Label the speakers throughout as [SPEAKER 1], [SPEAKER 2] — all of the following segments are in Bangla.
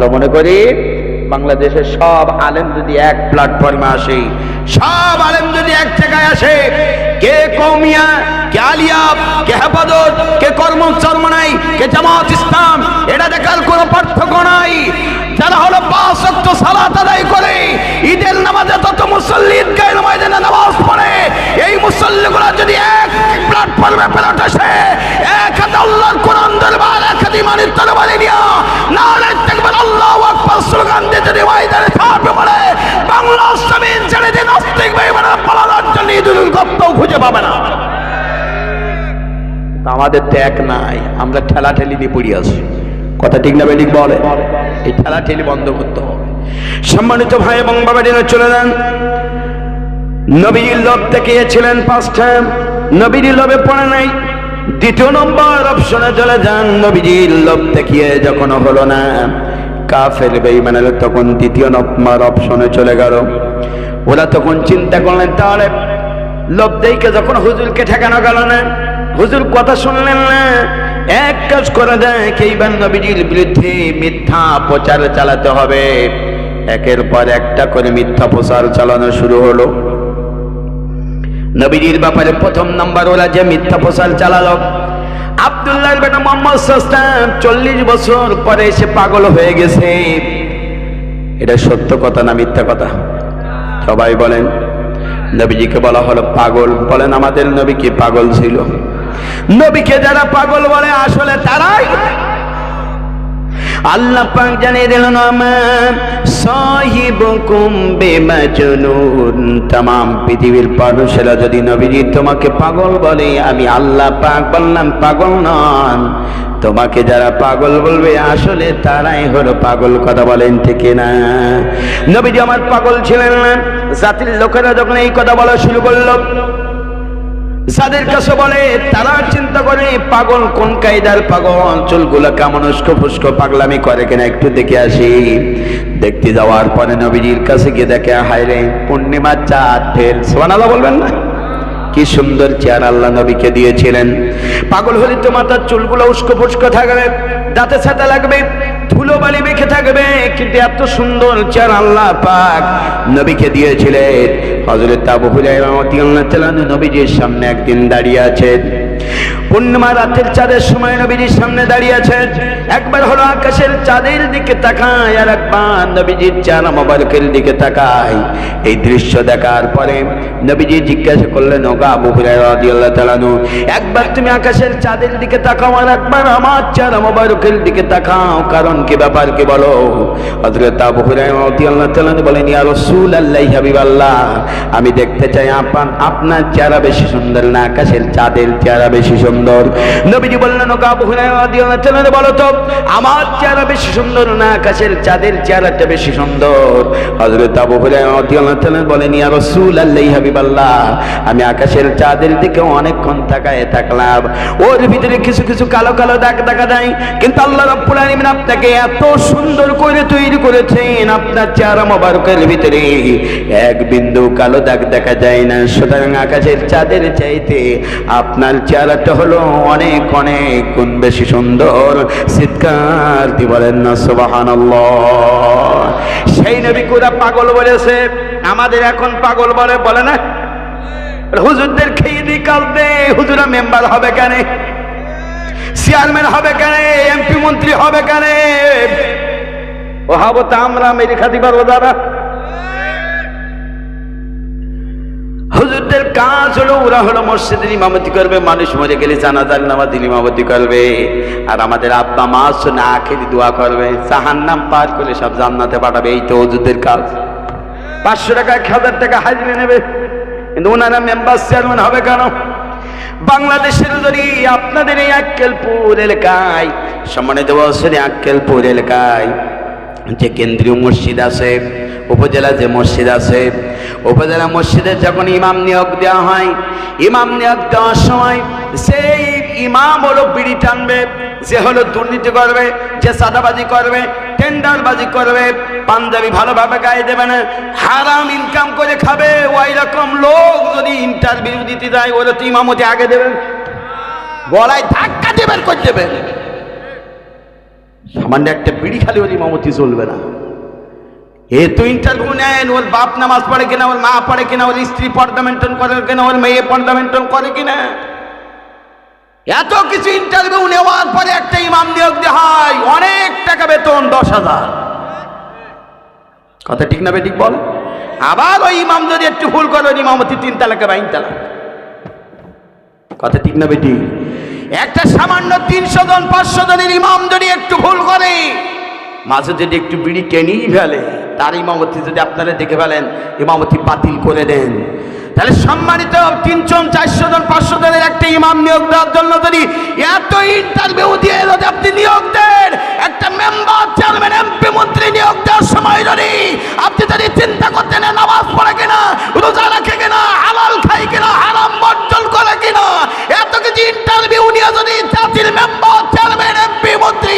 [SPEAKER 1] আমরা মনে করি বাংলাদেশের সব আলেম যদি এক প্ল্যাটফর্মে আসে, সব আলেম যদি এক জায়গায় আসে, কে কৌমিয়া, কে আলিয়াব, কে হেফাজত, কে কর্ম চরমনাই কে জামাত ইসলাম, এটা দেখার কোনো পার্থক্য নাই। যারা হলো পাঁচ ওয়াক্ত সালাত আদায় করে, ঈদের নামাজে তত মুসল্লি ঈদগাহ ময়দানে নামাজ পড়ে, এই মুসল্লিগুলো যদি এক প্ল্যাটফর্মে ফেরত আসে, এক হাতে আল্লাহর কোরআন দরবার, এক হাতে ইমানের তরবারি নিয়া নারে তাকবীর আল্লাহু আকবার স্লোগান দিয়ে যদি ময়দানে ছাপে পড়ে, বাংলা জমিন ছেড়ে দিয়ে নাস্তিক ভাই বোনেরা পালানোর জন্য ঈদুল গপ্পও খুঁজে পাবে না। আমাদের তো নাই, আমরা ঠেলা ঠেলি নিয়ে পড়ি আছি। কথা ঠিক না বেঠিক বলে? এই ঠেলা ঠেলি বন্ধ করতে হবে। সম্মানিত ভাই এবং বাবা বাবাডিরা চলে যান। নবীর লোভ দেখিয়েছিলেন পাঁচটা। নবীর লোভে পড়ে নাই। দ্বিতীয় নম্বর অপশনে চলে যান। নবীজির লোভ দেখিয়ে যখন হলো না, কাফের বেইমানের তখন দ্বিতীয় নম্বর অপশনে চলে গেল। ওরা তখন চিন্তা করলেন, তাহলে লোভ দেখে যখন হুজুরকে ঠেকানো গেল না হুজুর কথা শুনলেন না? এক কাজ করে দেয় এইবার নবীজির বিরুদ্ধে মিথ্যা প্রচার চালাতে হবে। একের পর একটা করে মিথ্যা প্রচার চালানো শুরু হলো। নবীজির ব্যাপারে প্রথম নাম্বার ওরা যে মিথ্যা প্রচার চালালো। আব্দুল্লাহ বেটা মোহাম্মদ সাস্তান চল্লিশ বছর পরে এসে পাগল হয়ে গেছে। এটা সত্য কথা না মিথ্যা কথা? সবাই বলেন, নবীজিকে বলা হলো পাগল। বলেন, আমাদের নবী কি পাগল ছিল? নবীকে যারা পাগল বলে, আসলে তারাই। আল্লাহ পাক জানিয়ে দিলেন আমার সাহিবুকুম বেমাজনুন। তামাম পৃথিবীর মানুষেরা যদি নবীজি তোমাকে পাগল বলে, আমি আল্লাহ পাক বললাম, পাগল নন। তোমাকে যারা পাগল বলবে, আসলে তারাই হলো পাগল, কথা বলেন ঠিক না নবীজি আমার পাগল ছিলেন না। জাতির লোকেরা যখন এই কথা বলা শুরু করল যাদের কাছে বলে, তারা চিন্তা করে, পাগল কোন কায়দার পাগল? চুলগুলো কেমন উস্কো পাগলামি করে কিনা একটু দেখে আসি। দেখতে যাওয়ার পরে নবীজির কাছে গিয়ে দেখে, হায় রে, পূর্ণিমার চাঁদ ফের সোনালা বলবেন না? কি সুন্দর চেয়ার আল্লাহ নবীকে দিয়েছিলেন। পাগল হলে তো মাথার চুলগুলো উস্কো ফুস্কো থাকবে, দাঁতে ছাতা লাগবে। ধুলো বালি মেখে থাকবে, কিন্তু এত সুন্দর চার আল্লাহ পাক নবীকে দিয়েছিলেন। হজরত আবু তাআলা নবীজির সামনে একদিন দাঁড়িয়ে আছেন। পূর্ণিমা রাতের চাঁদের সময় নবীজির সামনে দাঁড়িয়ে আছেন। একবার হলো আকাশের চাঁদের দিকে তাকায়, আর একবার নবীজির চাঁদ মোবারকের দিকে তাকায়। এই দৃশ্য দেখার পরে নবীজি জিজ্ঞাসা করলেন, ওগা আবু রাদিয়াল্লাহু একবার তুমি আকাশের চাঁদের দিকে তাকাও, আর একবার আমার চাঁদ মোবারকের দিকে তাকাও। কারণ কি ব্যাপার কি বলো? হযরত আবু হুরায়রা রাদিয়াল্লাহু বলেন, ইয়া রাসূলুল্লাহ, হাবিবাল্লাহ, আমি দেখতে চাই আপনার আপনার চেহারা বেশি সুন্দর না আকাশের চাঁদের চেহারা বেশি সুন্দর? নবীজি বললেন, ওগা আবু হুরায়রা রাদিয়াল্লাহু বলো তো আমার চেহারা বেশি সুন্দর, না আকাশের চাঁদের চেহারাটা বেশি সুন্দর। হযরত আবু তাআলা বলেন, ইয়া রাসূলুল্লাহ হাবিবাল্লাহ, আমি আকাশের চাঁদের দিকে অনেকক্ষণ তাকায় থাকলাম। ওর ভিতরে কিছু কিছু কালো কালো দাগ দেখা যায়। কিন্তু আল্লাহ রাব্বুল আলামিন আপনাকে এত সুন্দর করে তৈরি করেছেন, আপনার চেহারা মোবারকের ভিতরে। এক বিন্দু কালো দাগ দেখা যায় না। সুতরাং আকাশের চাঁদের চাইতে আপনার চেহারাটা হলো অনেক অনেক গুণ বেশি সুন্দর। চিৎকার বলেন না, সুবহানাল্লাহ। সেই নবী কুরা পাগল বলেছে, আমাদের এখন পাগল বলে বলে না? হুজুরদের খেয়ে দি কাল দে, হুজুরা মেম্বার হবে কেন? চেয়ারম্যান হবে কেন? এমপি মন্ত্রী হবে কেন? ও হব তা আমরা আমেরিকা পারব দাদা। কাজ হলো ওরা হলো মসজিদের ইমামতি করবে, মানুষ মরে গেলে জানাজার নামাজের ইমামতি করবে। আর আমাদের আব্বা মা না আখেরি দোয়া করবে। সাহার নাম পার করে সব জান্নাতে পাঠাবে, এই তো হুজুরদের কাজ। পাঁচশো টাকা এক হাজার টাকা হাজিরে নেবে। কিন্তু ওনারা মেম্বার চেয়ারম্যান হবে কেন? বাংলাদেশের যদি আপনাদের এই আক্কেলপুর এলাকায়, সম্মানিত বছরে আক্কেলপুর এলাকায় যে কেন্দ্রীয় মসজিদ আছে উপজেলা যে মসজিদ আছে, উপজেলা মসজিদে যখন ইমাম নিয়োগ দেওয়া হয়, ইমাম নিয়োগ দেওয়ার সময় সেই ইমাম হলো বিড়ি টানবে, যে হলো দুর্নীতি করবে, যে সাদাবাজি করবে, টেন্ডারবাজি করবে, পাঞ্জাবি ভালোভাবে গায়ে দেবে না, হারাম ইনকাম করে খাবে, ওই রকম লোক যদি ইন্টারভিউ দিতে যায় ওরা তো ইমামতি আগে দেবেন গলায় ধাক্কা দেবেন করে দেবেন সামান্য একটা বিড়ি খালি ওর ইমামতি চলবে না। এ তো ইন্টারভিউ নেন ওর বাপ নামাজ পড়ে কিনা, ওর মা পড়ে কিনা, ওর স্ত্রী পর্দা মেনটেন করে কিনা, ওর মেয়ে পর্দা মেনটেন করে কিনা? এত কিছু ইন্টারভিউ নেওয়ার পরে একটা ইমাম নিয়োগ দেওয়া হয়, অনেক টাকা বেতন, দশ হাজার। কথা ঠিক না বেঠিক বল? আবার ওই ইমাম যদি একটু ভুল করে ইমামতি তিন তালাকে বাইন তালাক। কথা ঠিক না বেটি একটা সামান্য তিনশো জন, পাঁচশো জনের ইমাম যদি একটু ভুল করে মাঝে যদি একটু বিড়ি টেনেই ফেলে, তার ইমামতি যদি আপনারা দেখে ফেলেন, ইমামতি বাতিল করে দেন। তাহলে সম্মানিত তিনজন চারশো জন পাঁচশো জনের একটা ইমাম নিয়োগ দেওয়ার জন্য যদি এত ইন্টারভিউ দিয়ে যদি আপনি নিয়োগ দেন, একটা মেম্বার চেয়ারম্যান এমপি মন্ত্রী নিয়োগ দেওয়ার সময় যদি আপনি যদি চিন্তা করতেন নামাজ পড়ে কিনা, রোজা রাখে কিনা, হালাল খাই কিনা, হারাম বর্জন করে কিনা, এত কিছু ইন্টারভিউ নিয়ে যদি জাতির মেম্বার চেয়ারম্যান এমপি মন্ত্রী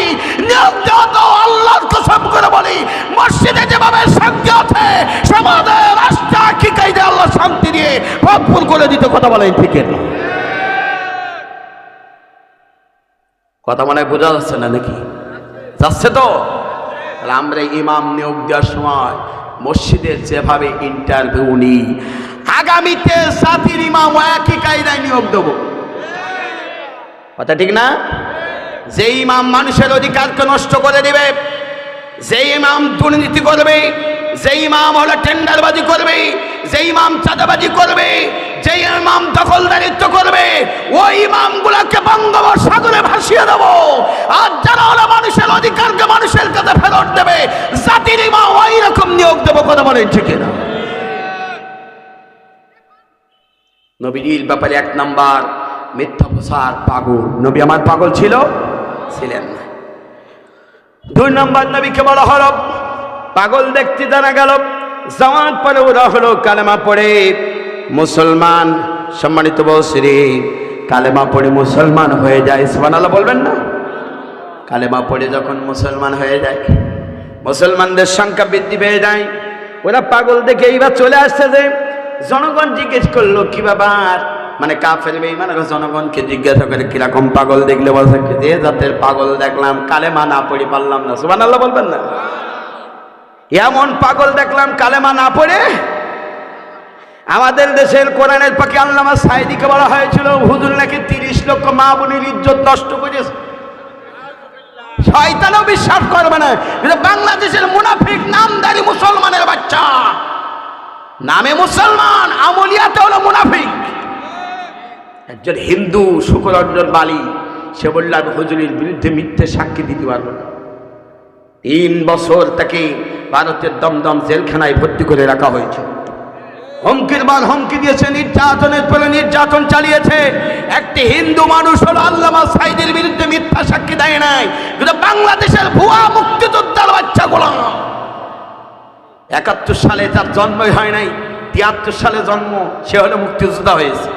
[SPEAKER 1] নিয়োগ দেওয়া তো আল্লাহর কসম করে বলি, মসজিদে যেভাবে শান্তি আছে, সমাজে রাষ্ট্র কি কাইদে আল্লাহ শান্তি দিয়ে ভরপুর করে দিতে কথা বলেন ঠিক কথা মনে বোঝা যাচ্ছে না নাকি? যাচ্ছে তো? আমরা ইমাম নিয়োগ দেওয়ার সময় মসজিদের যেভাবে ইন্টারভিউ নিই, আগামীতে সাথীর ইমাম একই কায়দায় নিয়োগ দেব। কথা ঠিক না? যে ইমাম মানুষের অধিকারকে নষ্ট করে দেবে যে ইমাম দুর্নীতি করবে যে ইমাম হলো টেন্ডারবাজি করবে যে ইমাম চাঁদাবাজি করবে যে ইমাম দখলদারিত্ব করবে, ওই ইমামগুলোকে বঙ্গোপসাগরে ভাসিয়ে দেবো। আর যারা হলো মানুষের অধিকারকে মানুষের কাছে ফেরত দেবে, জাতির ইমাম ওই রকম নিয়োগ দেবো কথা বলেন ঠিক না নবীর ব্যাপারে এক নাম্বার, মিথ্যা প্রসার পাগল। নবী আমার পাগল ছিল? ছিলেন না। দুই নম্বর, নবীকে বলা হলো পাগল দেখতে জানা গেল। জামাত পরে ওরা হলো কালেমা পড়ে। মুসলমান, সম্মানিত বসরি, কালেমা পড়ে মুসলমান হয়ে যায়। আল্লাহ বলবেন না? কালেমা পড়ে যখন মুসলমান হয়ে যায়, মুসলমানদের সংখ্যা বৃদ্ধি পেয়ে যায়। ওরা পাগল দেখে এইবার চলে আসছে যে, জনগণ জিজ্ঞেস করল, কি ব্যাপার? মানে কাফের ওরা জনগণকে জিজ্ঞাসা করে, কীরকম পাগল দেখলে বলছে, যে জাতের পাগল দেখলাম, কালেমা না পড়ি পারলাম না। সুবান আল্লাহ বলবেন না? এমন পাগল দেখলাম কালেমা না পড়ে। আমাদের দেশের কোরআনের পাখি আল্লামা সাইদিকে বলা হয়েছিল, হুজুর নাকি তিরিশ লক্ষ মা বোনের ইজ্জত নষ্ট করেছে। শয়তানও বিশ্বাস করবে না। বাংলাদেশের মুনাফিক, নামদারি মুসলমানের বাচ্চা। নামে মুসলমান, আমলিয়াতে হলো মুনাফিক। একজন হিন্দু শুকরঞ্জন বালি, সে বলল, আমি হুজুরের বিরুদ্ধে মিথ্যে সাক্ষী দিতে পারব না। তিন বছর তাকে ভারতের দমদম জেলখানায় ভর্তি করে রাখা হয়েছে। হুমকির বার হুমকি দিয়েছে, নির্যাতনের পরে নির্যাতন চালিয়েছে। একটি হিন্দু মানুষ হল আল্লামা সাইদের বিরুদ্ধে মিথ্যা সাক্ষী দেয় নাই। কিন্তু বাংলাদেশের ভুয়া মুক্তিযোদ্ধার বাচ্চা গোলাম। একাত্তর সালে তার জন্মই হয় নাই, তিয়াত্তর সালে জন্ম, সে হলো মুক্তিযোদ্ধা হয়েছে।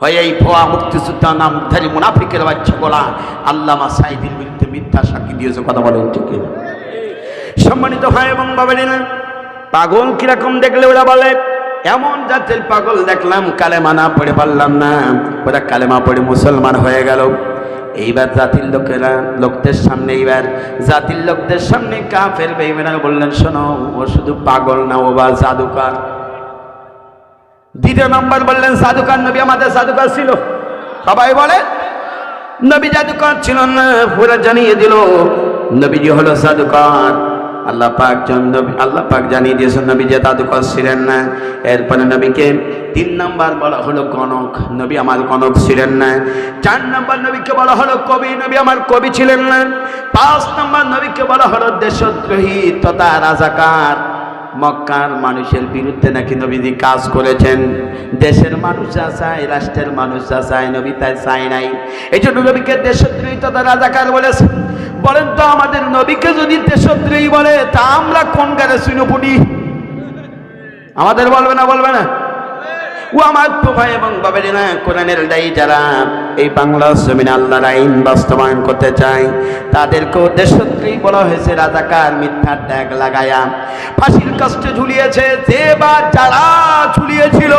[SPEAKER 1] হয় এই ভুয়া মুক্তিযোদ্ধা নামধারী মুনাফিকের বাচ্চা গোলা আল্লামা সাইদের বিরুদ্ধে মিথ্যা সাক্ষী দিয়েছে, কথা বলেন ঠিক? সম্মানিত ভাই এবং বাবারিনা পাগল কীরকম দেখলে ওরা বলে, এমন জাতের পাগল দেখলাম, কালেমা না পড়ে পারলাম না। ওরা কালেমা পড়ে মুসলমান হয়ে গেল। এইবার জাতির লোকেরা, লোকদের সামনে এইবার, জাতির লোকদের সামনে কাফের বেইমেরা বললেন, শোনো, ও শুধু পাগল না, ও বা জাদুকার। দ্বিতীয় নম্বর বললেন, জাদুকার নবী আমাদের সাধুকার ছিল। সবাই বলে, নবী জাদুকর ছিল না। পুরা জানিয়ে দিল, নবীজি হলো জাদুকর। আল্লাহ পাক নবী, আল্লাহ পাক জানিয়ে দিয়েছেন নবী যে জাদুকর ছিলেন না। এরপরে নবীকে তিন নাম্বার বলা হলো গণক নবী আমার গণক ছিলেন না। চার নাম্বার নবীকে বলা হলো কবি। নবী আমার কবি ছিলেন না। পাঁচ নাম্বার নবীকে বলা হলো দেশদ্রোহী তথা রাজাকার। মক্কার মানুষের বিরুদ্ধে নাকি নবীজি কাজ করেছেন। দেশের মানুষ যা চায়, রাষ্ট্রের মানুষ যা চায়, নবী তাই চায় নাই। এই জন্য নবীকে দেশদ্রোহী তথা রাজাকার বলেছে বলেন তো আমাদের নবীকে যদি দেশদ্রোহী বলে, তা আমরা কোন গাড়ে শুনে আমাদের বলবে না বলবে না। ও আমার তো ভাই এবং বাবের না কোরআনের দায়ী যারা, এই বাংলা জমিনে আল্লাহর আইন বাস্তবায়ন করতে চায়, তাদেরকেও দেশত্রী বলা হয়েছে রাজাকার মিথ্যার ট্যাগ লাগায়া। ফাঁসির কষ্টে ঝুলিয়েছে, যে বা যারা ঝুলিয়েছিল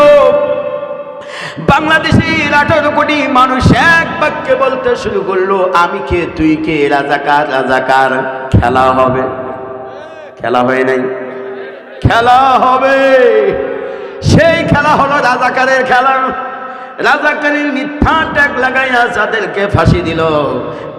[SPEAKER 1] বাংলাদেশের আঠারো কোটি মানুষ এক বাক্যে বলতে শুরু করল, আমি কে, তুই কে, রাজাকার রাজাকার, খেলা হবে। খেলা হয় নাই। খেলা হবে। সেই খেলা হলো রাজাকারের খেলা। রাজাকারের মিথ্যা ট্যাগ যাদেরকে ফাঁসি দিল,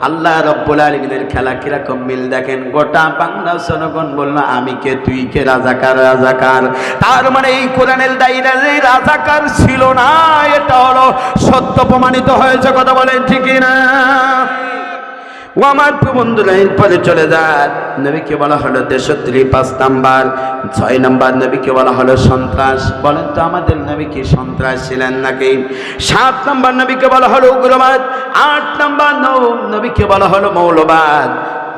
[SPEAKER 1] আল্লাহ রব্বুল আলমিনের খেলা কীরকম মিল দেখেন? গোটা বাংলা জনগণ বলল, আমি কে, তুই কে, রাজাকার রাজাকার? তার মানে এই কোরআনের দায়ীরা যে রাজাকার ছিল না, এটা হলো সত্য প্রমাণিত হয়েছে। কথা বলেন ঠিকই না ও আমার বন্ধুরা এরপরে চলে যান। নবীকে বলা হলো দেশত্রী পাঁচ নাম্বার, ছয় নাম্বার নবীকে বলা হলো সন্ত্রাস। বলেন তো আমাদের নবী কি সন্ত্রাস ছিলেন নাকি? সাত নাম্বার নবীকে বলা হলো উগ্রবাদ, আট নাম্বার নবীকে বলা হলো মৌলবাদ।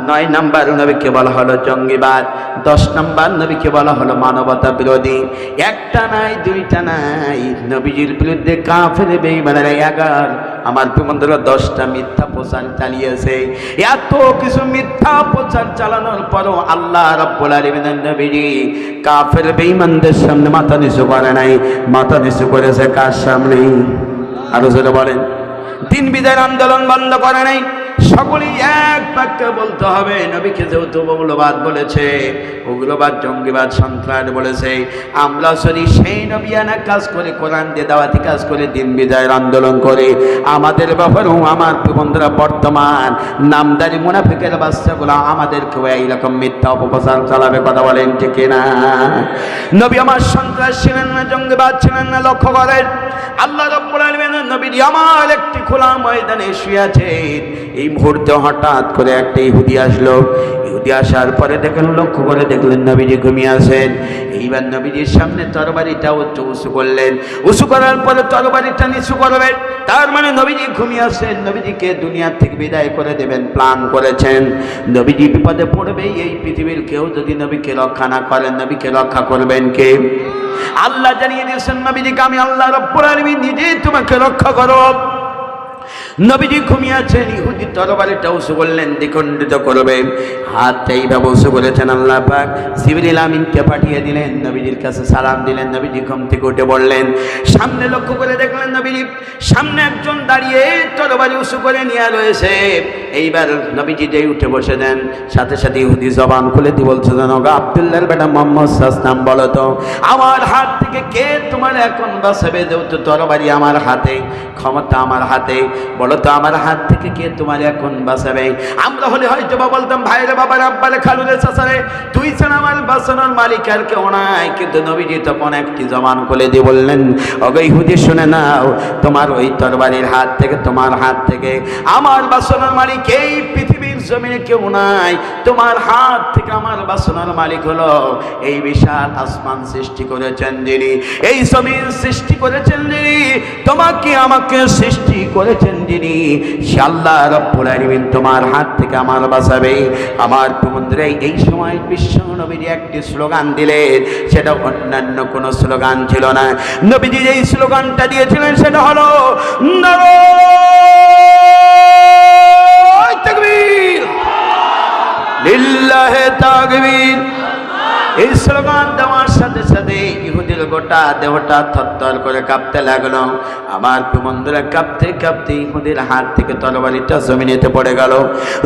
[SPEAKER 1] নয় নাম্বার নবীকে বলা হলো জঙ্গিবাদ, দশ নাম্বার নবীকে বলা হলো মানবতা বিরোধী। একটা নাই, দুইটা নাই। নবীজির বিরুদ্ধে কাফের বেইমানের এগার। আমার বন্ধুরা, দশটা মিথ্যা প্রচার চালিয়েছে। এত কিছু মিথ্যা প্রচার চালানোর পরও আল্লাহ রব্বুল আলামিনের নবীজি কাফের বেঈমানদের সামনে মাথা নিচু করে নাই। মাথা নিচু করেছে কার সামনে আরও জোরে বলেন। দিন বিদায়ের আন্দোলন বন্ধ করে নাই। সকলেই এক বাক্যে বলতে হবে। নবীকে যেহেতু মৌলবাদ বলেছে, উগ্রবাদ, জঙ্গিবাদ, সন্ত্রাস বলেছে, আমরা যদি সেই নবিয়ানা কাজ করে, কোরআন দিয়ে দাওয়াতি কাজ করে, দিন বিদায়ের আন্দোলন করে, আমাদের ব্যাপারেও আমার বন্ধুরা, বর্তমান নামদারি মুনাফিকের বাচ্চাগুলো আমাদেরকেও এইরকম মিথ্যা অপপ্রচার চালাবে, কথা বলেন ঠিক না নবী আমার সন্ত্রাস ছিলেন না, জঙ্গিবাদ ছিলেন না, লক্ষ্য করেন। আল্লাহ রব্বুল আলামিন নবীর আমার একটি খোলা ময়দানে শুয়ে আছেন। এই মুহূর্তে হঠাৎ করে একটা ইহুদি আসলো। ইহুদি আসার পরে দেখেন, লক্ষ্য করে দেখলেন নবীজি ঘুমিয়ে আসেন এইবার নবীজির সামনে তরবারিটা উঁচু উঁচু করলেন। উঁচু করার পরে তরবারিটা নিচু করবেন তার মানে নবীজি ঘুমিয়ে আছেন। নবীজিকে দুনিয়ার থেকে বিদায় করে দেবেন প্ল্যান করেছেন। নবীজি বিপদে পড়বে এই পৃথিবীর কেউ যদি নবীকে রক্ষা না করেন নবীকে রক্ষা করবেন কে? আল্লাহ জানিয়ে দিয়েছেন নবীজিকে, আমি আল্লাহ রব্বুল আলামিন নিজে তোমাকে রক্ষা করব। নবীজি ঘুমিয়ে আছেন ইহুদি তরবারিটা উঁচু করলেন, দ্বিখণ্ডিত করবে। হাত এইভাবে উঁচু করেছেন আল্লাহ পাক। সিবিল আমিনকে পাঠিয়ে দিলেন, নবীজির কাছে সালাম দিলেন, নবীজি ঘুম থেকে উঠে বললেন, সামনে লক্ষ্য করে দেখলেন নবীজি, সামনে একজন দাঁড়িয়ে তরবারি উঁচু করে নিয়ে রয়েছে। এইবার নবীজি যেই উঠে বসে দেন, সাথে সাথে ইহুদি জবান খুলে দিয়ে বলছে যেন গো আবদুল্লাহর বেটা মোহাম্মদ সাসনাম বলো তো, আমার হাত থেকে কে তোমার এখন বাঁচাবে? যেহেতু তরবারি আমার হাতে, ক্ষমতা আমার হাতে। বলো তো, আমার হাত থেকে কে তোমার এখন বাঁচাবে? আমরা হলে হয়তো বা বলতাম ভাইরে বাবার আব্বারে খালুরে চাচারে, তুই ছাড়া আমার বাঁচানোর মালিক আর কেউ নাই। কিন্তু নবীজি তখন একটি জমান খুলে দিয়ে বললেন অগৈ হুদি শুনে নাও, তোমার ওই তরবারির হাত থেকে, তোমার হাত থেকে আমার বাঁচানোর মালিক এই পৃথিবীর জমিনে কেউ নাই। তোমার হাত থেকে আমার বাসনার মালিক হলো এই বিশাল আসমান সৃষ্টি করেছেন যিনি। এই জমিন সৃষ্টি করেছেন যিনি, তোমাকে আমাকে সৃষ্টি করেছেন যিনি। আল্লাহ রব্বুল তোমার হাত থেকে আমার বাঁচাবে। আমার বন্ধুরা এই সময় বিশ্ব নবীর একটি স্লোগান দিলেন, সেটা অন্যান্য কোনো স্লোগান ছিল না। নবীজি যেই স্লোগানটা দিয়েছিলেন, সেটা হলো নারায় লিল্লাহে তাকবীর। এই স্লোগান দেওয়ার সাথে সাথে ইহুদির গোটা দেহটা থরথর করে কাঁপতে লাগল। আমার বন্ধুরা কাঁপতে কাঁপতে ইহুদির হাত থেকে তরবারিটা জমিনেতে পড়ে গেল।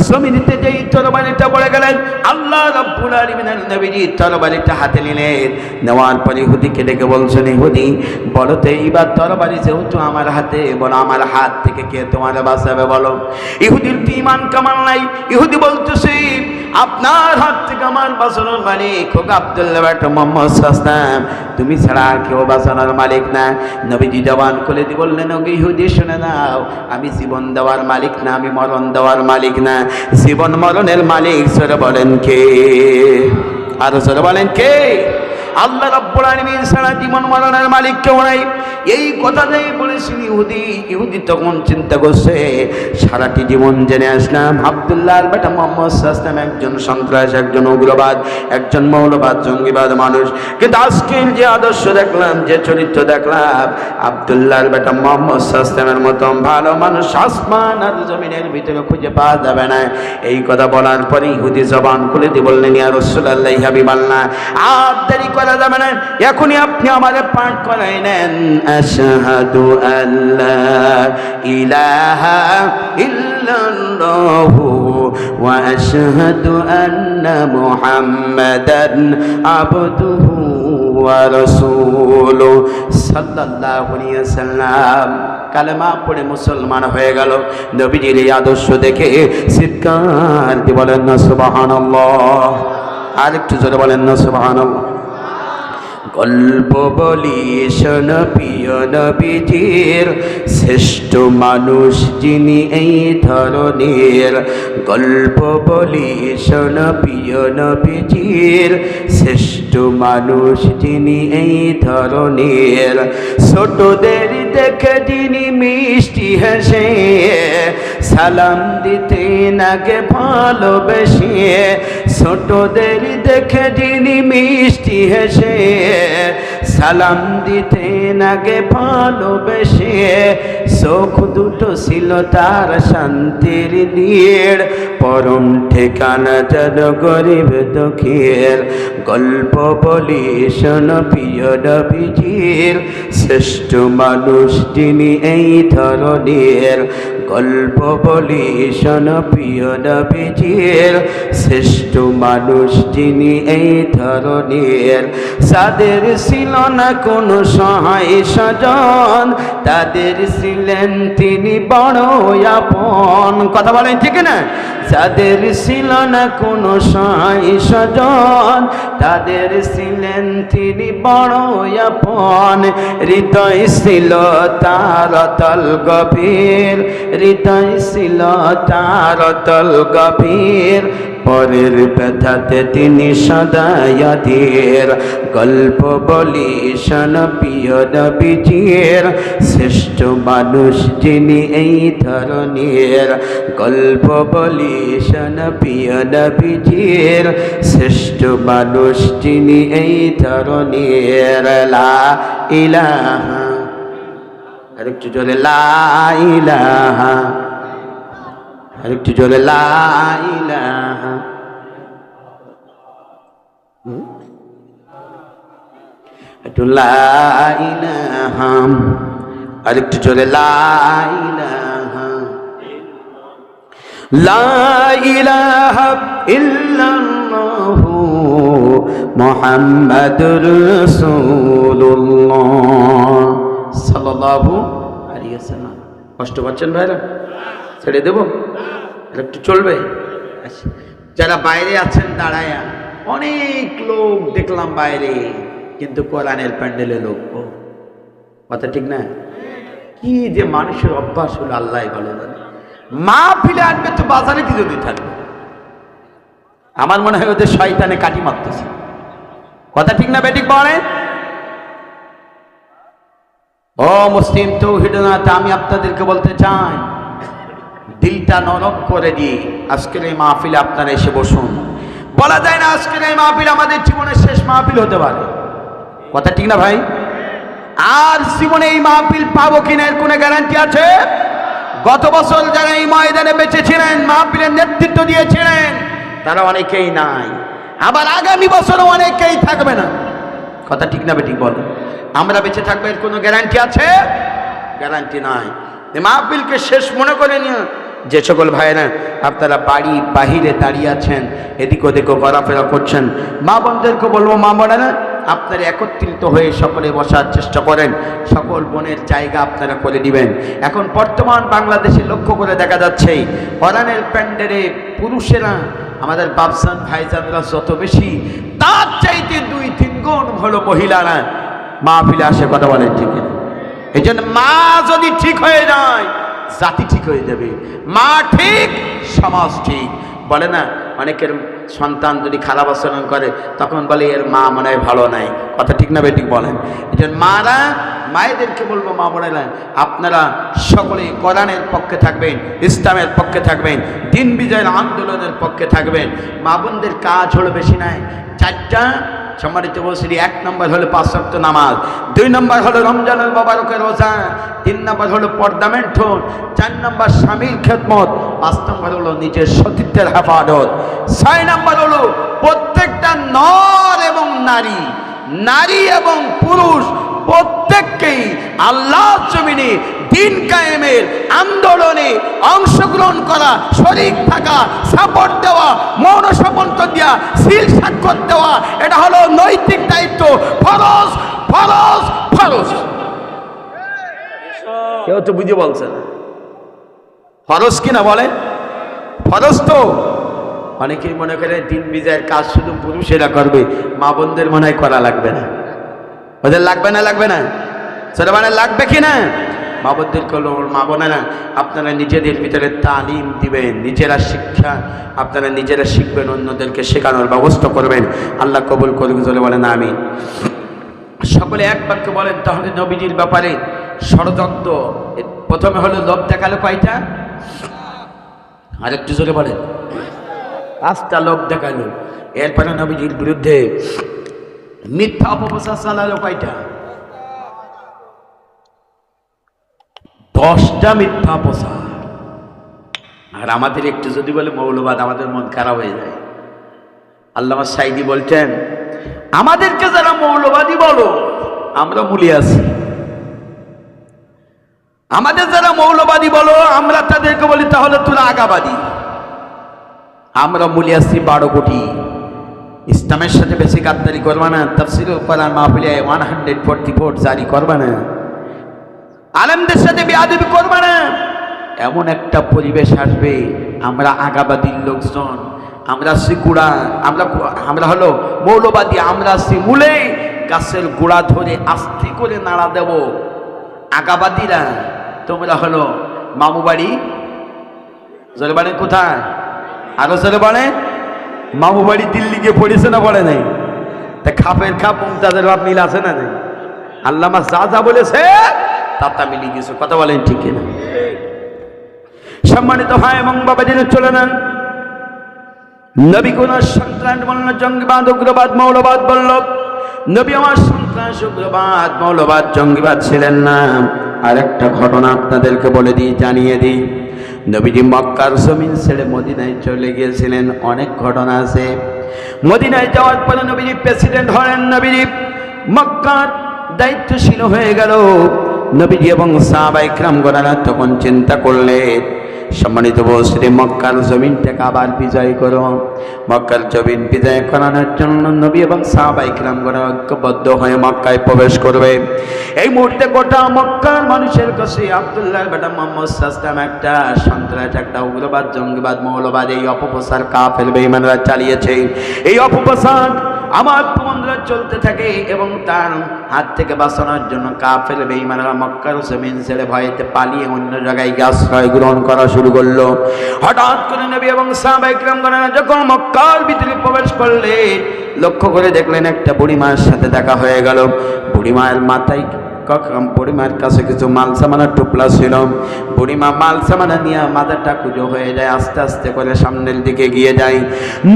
[SPEAKER 1] জমিনেতে যেই তরবারিটা পড়ে গেলেন, আল্লাহ রব্বুল আলামিনের নবীজি তরবারিটা হাতে নিলেন। নেওয়ার পর ইহুদিকে ডেকে বলছেন, ইহুদি, বলো তো এইবার তরবারি যেহেতু আমার হাতে, বলো আমার হাত থেকে কে তোমার বাঁচাবে বলো? ইহুদির তো ইমান কামাল নাই। ইহুদি বলতেছে আপনার হাত থেকে আমার বাঁচানোর মালিক হোক আবদুল্লাহ বাট মোহাম্মদ সাস্তাম তুমি ছাড়া আর কেউ বাঁচানোর মালিক না। নবীজি জবান খুলে দি বললেন ওকে ইহুদি, শুনে নাও, আমি জীবন দেওয়ার মালিক না, আমি মরণ দেওয়ার মালিক না। জীবন মরণের মালিক সরে বলেন কে? আরও সরে বলেন কে? আল্লাহ রাব্বুল আলামিন ছাড়া জীবন মরণের মালিক কেউ নাই। এই কথাটাই বলেছেন ইহুদি। ইহুদি তখন চিন্তা করছে, সারাটি জীবন জেনে আসলাম, আবদুল্লাহর বেটা মোহাম্মদ সাসলাম একজন সন্ত্রাস, একজন উগ্রবাদ, একজন মৌলবাদ, জঙ্গিবাদ মানুষ। কিন্তু আজকের যে আদর্শ দেখলাম, যে চরিত্র দেখলাম, আবদুল্লাহর বেটা মোহাম্মদ সাসলামের মতন ভালো মানুষ আসমান আর জমিনের ভিতরে খুঁজে পাওয়া যাবে না। এই কথা বলার পরে ইহুদি জবান খুলে দিয়ে বললেন, ইয়া রাসূলুল্লাহ, হাবিবাল্লাহ, আর দেরি করে করা যাবে না। এখনই আপনি আমাদের পাঠ করাই নেন। আশহাদু আল্লাহ ইলাহা ইল্লাল্লাহু ওয়া আশহাদু আন্না মুহাম্মাদান আবদুহু ওয়া রাসূলুহু সাল্লাল্লাহু আলাইহি ওয়াসাল্লাম। কালেমা পড়ে মুসলমান হয়ে গেল। নবীজির এই আদর্শ দেখে চিৎকার দিয়ে বলেন না, সুবহানাল্লাহ। আর একটু জোরে বলেন না, সুবহানাল্লাহ। গল্প বলি প্রিয় নবীজির। শ্রেষ্ঠ মানুষ যিনি এই ধরনের। গল্প বলি প্রিয় নবীজির। শ্রেষ্ঠ মানুষ যিনি এই ধরনের। ছোটদের দেখে যিনি মিষ্টি হেসে। সালাম দিতে নাগে ভালোবেসে। ছোটদের দেখে যিনি মিষ্টি হেসে, সালাম দিতে নাগে ভালোবেসে, চোখ দুটো ছিল তার শান্তির নীড় পরম ঠিকানা যেন গরিব দুঃখের। গল্প বলি, শোন প্রিয় শ্রেষ্ঠ মানুষ যিনি এই ধরনের। গল্প বলি, শোন প্রিয় নবীজির, শ্রেষ্ঠ মানুষ যিনি এই ধরনের যাদের ছিল না কোনো সহায় স্বজন, তাদের ছিলেন তিনি বড় আপন। কথা বলেন ঠিক না? যাদের ছিল না কোনো সহায় স্বজন, তাদের ছিলেন তিনি বড় আপন। হৃদয় ছিল তার তল গভীর, হৃদয় ছিল তার তল গভীর। পরের ব্যথাতে তিনি সদায়াদের গল্প বলি শোন প্রিয় নবীজির। শ্রেষ্ঠ মানুষ যিনি এই ধরনের। গল্প বলি শোন প্রিয় নবীজির। শ্রেষ্ঠ মানুষ যিনি এই ধরনের। লা ইলাহা। আরেকটু জোরে, লা ইলাহা। আরেকটু জোরে, লা ইলাহা। হুম? একটু লা ইলাহা। আরেকটু জোরে, লা ইলাহা। লা ইলাহা ইল্লাল্লাহু মুহাম্মাদুর রাসূলুল্লাহ। সাল্লাল্লাহু আলাইহি ওয়াসাল্লাম। কষ্ট পাচ্ছেন ভাইরা? ছেড়ে দেব? একটু চলবে? আচ্ছা। যারা বাইরে আছেন, দাঁড়ায়া। অনেক লোক দেখলাম বাইরে, কিন্তু কোরআনের প্যান্ডেলে লোক কথা ঠিক না? কি যে মানুষের অভ্যাস হলো, আল্লাহ জানে মা ফিলে আনবে তো বাজারে কি যদি থাকবে? আমার মনে হয় ওদের শয়তানে কাটি মারতেছে। কথা ঠিক না বেটিক বলেন? ও মুসলিম তৌহিদনাথ আমি আপনাদেরকে বলতে চাই। দিলটা নরম করে দিয়ে আজকের এই মাহফিলে আপনারা এসে বসুন। বলা যায় না আজকের এই মাহফিল আমাদের জীবনের শেষ মাহফিল হতে পারে। কথা ঠিক না ভাই? আর জীবনে এই মাহফিল পাবো কিনা এর কোনো গ্যারান্টি আছে? গত বছর যারা এই ময়দানে বেঁচে ছিলেন মাহফিলের নেতৃত্ব দিয়েছিলেন, তারা অনেকেই নাই। আবার আগামী বছরও অনেকেই থাকবে না। কথা ঠিক না বেঠিক বল। আমরা বেঁচে থাকব এর কোনো গ্যারান্টি আছে? গ্যারান্টি নাই। মাহফিলকে শেষ মনে করে নিয়ে যে সকল ভাইয়েরা আপনারা বাড়ি বাহিরে দাঁড়িয়ে আছেন, এদিক ওদিকও ঘোরাফেরা করছেন, মা বোনদেরকে বলব, মা বোনেরা, আপনারা একত্রিত হয়ে সকলে বসার চেষ্টা করেন, সকল বোনের জায়গা আপনারা করে দিবেন। এখন বর্তমান বাংলাদেশে লক্ষ্য করে দেখা যাচ্ছে কোরআনের প্যান্ডেলে পুরুষেরা, আমাদের বাবসান ভাইজানরা যত বেশি, তার চাইতে দুই তিন গুণ হলো মহিলারা মা ফিলে আসে, কথা বলেন ঠিক এই জন্য মা যদি ঠিক হয়ে যায় জাতি ঠিক হয়ে যাবে। মা ঠিক, সমাজ ঠিক। বলে না, অনেকের সন্তান যদি খারাপ আচরণ করে, তখন বলে, এর মা মনে হয় ভালো নাই। কথা ঠিক না বেঠিক বলেন। এই মারা, মায়েদেরকে বলব, মা বোনেরা, আপনারা সকলেই কোরআনের পক্ষে থাকবেন, ইসলামের পক্ষে থাকবেন, দিন বিজয়ের আন্দোলনের পক্ষে থাকবেন। মা বোনদের কাজ হলো বেশি নাই। চারটা সম্মানিত বসরি এক নম্বর হলো পাঁচ নামাজ, দুই নম্বর হলো রমজানুল মোবারকের রোজা, তিন নম্বর হলো পর্দা মেন্টন, চার নম্বর স্বামীর খেদমত, পাঁচ নম্বর হলো নিজের সতীর্থের হেফাজত, ছয় নম্বর হলো প্রত্যেকটা নর এবং নারী নারী এবং পুরুষ প্রত্যেককেই আল্লাহ জমিনে দিন কায়েমের আন্দোলনে অংশগ্রহণ করা শরিক থাকা সাপোর্ট দেওয়া মৌন সাপন্ত দেওয়া সিল স্বাক্ষর দেওয়া এটা হলো নৈতিক দায়িত্ব। ফরজ ফরজ ফরজ। কেউ তো বুঝে বলছে ফরজ কিনা বলেন ফরজ তো। অনেকেই মনে করে দিন বিজয়ের কাজ শুধু পুরুষেরা করবে মা বোনদের মনে হয় করা লাগবে না। ওদের লাগবে না লাগবে না? সেটা মানে লাগবে কি না? মা বোনদের করল মা বোনেরা, আপনারা নিজেদের ভিতরে তালিম দিবেন, নিজেরা শিক্ষা, আপনারা নিজেরা শিখবেন, অন্যদেরকে শেখানোর ব্যবস্থা করবেন। আল্লাহ কবুল করবে চলে বলেন আমি সকলে এক বাক্য বলেন, তাহলে নবীজির ব্যাপারে ষড়যন্ত্র প্রথমে হলো লোভ দেখাল কয়টা? আরেকটু জোরে বলেন। পাঁচটা লোভ দেখাল। এরপরে নবীজির বিরুদ্ধে মিথ্যা অপপ্রচার চালালো কয়টা? দশটা মিথ্যা প্রচার। আর আমাদের একটু যদি বলে মৌলবাদ, আমাদের মন খারাপ হয়ে যায়। আল্লামা সাইদি বলছেন আমাদেরকে যারা মৌলবাদী বলো, আমরা মূলে আছি। আমাদের যারা মৌলবাদী বলো, আমরা তাদেরকে বলি, তাহলে তোরা আগাবাদী। আমরা মূলে আসছি বারো কোটি। ইসলামের সাথে বেশি গাদ্দারি করবা না তফসিল কোরআন মাহফিলে ওয়ান হান্ড্রেড ফোরটি ফোর জারি করবা না। আলেমদের সাথে বেয়াদবি করবা না। এমন একটা পরিবেশ আসবে, আমরা আগাবাদীর লোকজন, আমরা আসছি গুড়া আমরা আমরা হলো মৌলবাদী, আমরা আসছি মূলে। গাছের গোড়া ধরে আস্তে করে নাড়া দেব। আগাবাদীরা, তোমরা হলো মামু বাড়ি জলে কোথায়? আরও জলে বাড়ে মামু বাড়ি দিল্লি গিয়ে পড়েছে না পড়ে নাই? তা খাপের খাপ তাদের বাপ মিল আছে না নেই? আল্লামা যা যা বলেছে তাতা মিলিয়ে গেছে কথা বলেন ঠিক কিনা? সম্মানিত ভাই এবং বাবা জেনে চলে নেন নবী কোন সন্ত্রাস বলল, জঙ্গিবাদ, উগ্রবাদ, মৌলবাদ বলল, নবী আমার সন্ত্রাস উগ্রবাদ, মৌলবাদ, জঙ্গিবাদ ছিলেন না। আর একটা ঘটনা আপনাদেরকে বলে দিই, জানিয়ে দিই। নবীজি মক্কার জমিন ছেড়ে মদিনায় চলে গিয়েছিলেন, অনেক ঘটনা আছে। মদিনায় যাওয়ার পরে নবীজি প্রেসিডেন্ট হলেন, নবীজি মক্কার দায়িত্বশীল হয়ে গেল। নবীজি এবং সাহাবাইকরাম গোলারা তখন চিন্তা করলেন সম্মানিত বসরে মক্কার জমিনটাকে আবার বিজয় করো। মক্কার জমিন বিজয় করানোর জন্য নবী এবং সাহাবাইকরাম গোনা ঐক্যবদ্ধ হয়ে মক্কায় প্রবেশ করবে। এই মুহূর্তে গোটা মক্কার মানুষের কাছে আবদুল্লাহ বেটা মোহাম্মদ সাস্তাম একটা সন্ত্রাস, একটা উগ্রবাদ, জঙ্গিবাদ, মৌলবাদ, এই অপপ্রচার কাফের বেঈমানরা চালিয়েছে। এই অপপ্রচার আমার চলতে থাকে এবং তার হাত থেকে বাঁচানোর জন্য কাফের বেঈমানরা মক্কার জমিন ছেড়ে ভয়েতে পালিয়ে অন্য জায়গায় গিয়ে আশ্রয় গ্রহণ করা শুরু করল। হঠাৎ করে নবী এবং সাহাবাইকরাম গণনা যখন মক্কার ভিতরে প্রবেশ করলে, লক্ষ্য করে দেখলেন একটা বুড়ি মায়ের সাথে দেখা হয়ে গেল। বুড়ি মায়ের মাথায় কখন বুড়িমার কাছে কিছু মাল সামানা টুপলা ছিল। বুড়িমা মাল সামানা নিয়ে মাথাটা কুজো হয়ে যায়, আস্তে আস্তে করে সামনের দিকে গিয়ে যায়।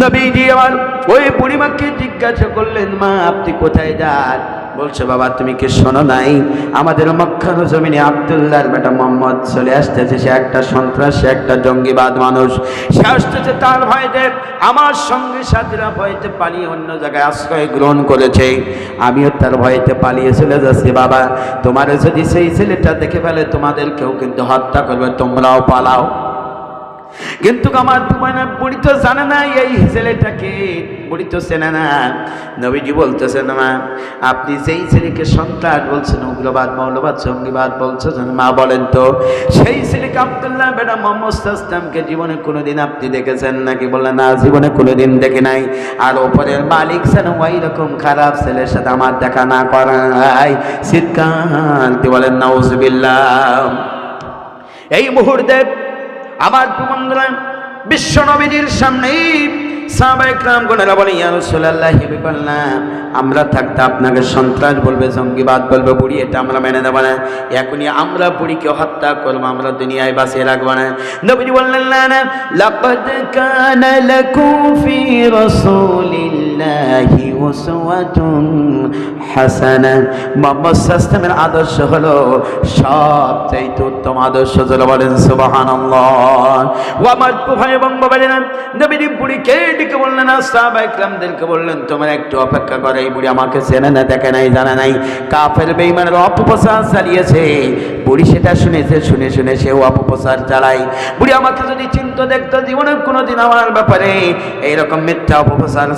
[SPEAKER 1] নবীজি আমার ওই বুড়িমাকে জিজ্ঞাসা করলেন, মা, আপনি কোথায় যান? বলছে, বাবা, তুমি কি শোনো নাই? আমাদের মক্কার জমিনে আবদুল্লাহর বেটা মোহাম্মদ চলে আসতেছে। সে একটা সন্ত্রাস একটা জঙ্গিবাদ মানুষ। সে আসতেছে তার ভয়তে। আমার সঙ্গে সাথীরা ভয়তে পালিয়ে অন্য জায়গায় আশ্রয় গ্রহণ করেছে। আমিও তার ভয়তে পালিয়ে চলে যাচ্ছি, বাবা। তোমার যদি সেই ছেলেটা দেখে ফেলে, তোমাদেরকেও কিন্তু হত্যা করবে। তোমরাও পালাও। কিন্তু আমার মানে বুড়ি তো জানে না এই ছেলেটাকে, বুড়ি তো চেনে না। নবীজি বলতেছেন, মা, আপনি যেই ছেলেকে সন্তান বলছেন, উগ্রবাদ, মৌলবাদ, জঙ্গিবাদ বলছেন, মা বলেন তো, সেই ছেলেকে আবদুল্লাহ বেটা মোহাম্মদ ইসলামকে জীবনে কোনোদিন আপনি দেখেছেন নাকি? বললেন, না, জীবনে কোনোদিন দেখে নাই। আর ওপরের মালিক যেন ওই রকম খারাপ ছেলের সাথে আমার দেখা না করাই শীতকাল বলেন, নাউজবিল্লাহ। এই মুহূর্তে আমার প্রবন্ধরা বিশ্ব নবীজির সামনেই আমরা থাকতে আপনাকে সন্ত্রাস বলবে, জঙ্গিবাদ বলবে, বুড়ি, এটা আমরা মেনে নেব না। এখনই আমরা বুড়িকে হত্যা করব, আমরা দুনিয়ায় বাঁচিয়ে রাখব না। নবীজি বললেন, না না উসওয়াতুন হাসানা মোহাম্মদ সাল্লামের আদর্শ হলো সবচাইতে উত্তম আদর্শ বলেন, সুবহানাল্লাহ। ও আমার ভাই এবং নবীর ডেকে বললেন ইকরামদেরকে বললেন, তোমার একটু অপেক্ষা করে, এই বুড়ি আমাকে চেনে না, দেখে নাই, জানা নাই। কাফের বেঈমানের অপপ্রচার চালিয়েছে। বুড়ি সেটা শুনেছে, শুনে শুনে সেও অপপ্রচার চালায়। বুড়ি আমাকে যদি চিন্তা, দেখতো, জীবনে কোনোদিন আমার ব্যাপারে এইরকম মিথ্যা অপপ্রচার